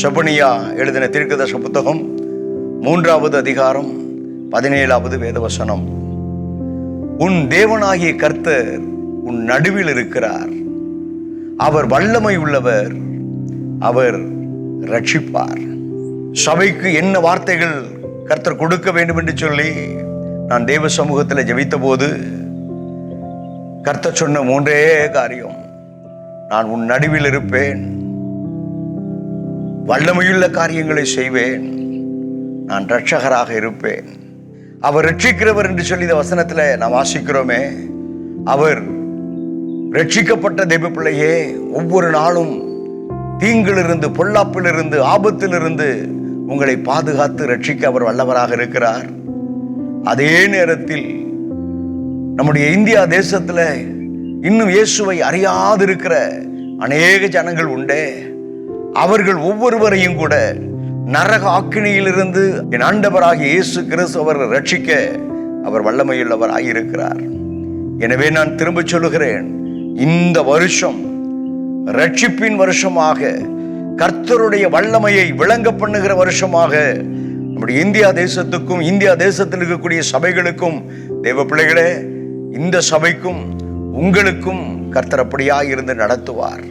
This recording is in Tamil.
செபனியா எழுதின தீர்க்கதர்ச புத்தகம் மூன்றாவது அதிகாரம் பதினேழாவது வேதவசனம். உன் தேவனாகிய கர்த்தர் உன் நடுவில் இருக்கிறார். அவர் வல்லமை உள்ளவர் அவர் ரட்சிப்பார் சபைக்கு என்ன வார்த்தைகள் கர்த்தர் கொடுக்க வேண்டும் என்று சொல்லி நான் தேவ சமூகத்தில் ஜபித்த போது கர்த்தர் சொன்ன மூன்றே காரியம் நான் உன் நடுவில் இருப்பேன். வல்லமையுள்ள காரியங்களை செய்வேன். நான் ரட்சகராக இருப்பேன். அவர் ரட்சிக்கிறவர் என்று சொல்லி இந்த வசனத்தில் நாம் வாசிக்கிறோமே. அவர் ரட்சிக்கப்பட்ட தெய்வ பிள்ளையே ஒவ்வொரு நாளும் தீங்கிலிருந்து பொல்லாப்பிலிருந்து ஆபத்திலிருந்து உங்களை பாதுகாத்து ரட்சிக்க அவர் வல்லவராக இருக்கிறார். அதே நேரத்தில் நம்முடைய இந்தியா தேசத்தில் இன்னும் இயேசுவை அறியாதிருக்கிற அநேக ஜனங்கள் உண்டே. அவர்கள் ஒவ்வொருவரையும் கூட நரக ஆக்கினியிலிருந்து என் ஆண்டவராக இயேசு கிறிஸ்து அவர் ரட்சிக்க அவர் வல்லமையுள்ளவராக இருக்கிறார் எனவே நான் திரும்ப சொல்லுகிறேன் இந்த வருஷம் ரட்சிப்பின் வருஷமாக கர்த்தருடைய வல்லமையை விளங்க பண்ணுகிற வருஷமாக நம்முடைய இந்தியா தேசத்துக்கும் இந்தியா தேசத்தில் இருக்கக்கூடிய சபைகளுக்கும் தெய்வ பிள்ளைகளே இந்த சபைக்கும் உங்களுக்கும் கர்த்தர் அப்படியாக இருந்து நடத்துவார்.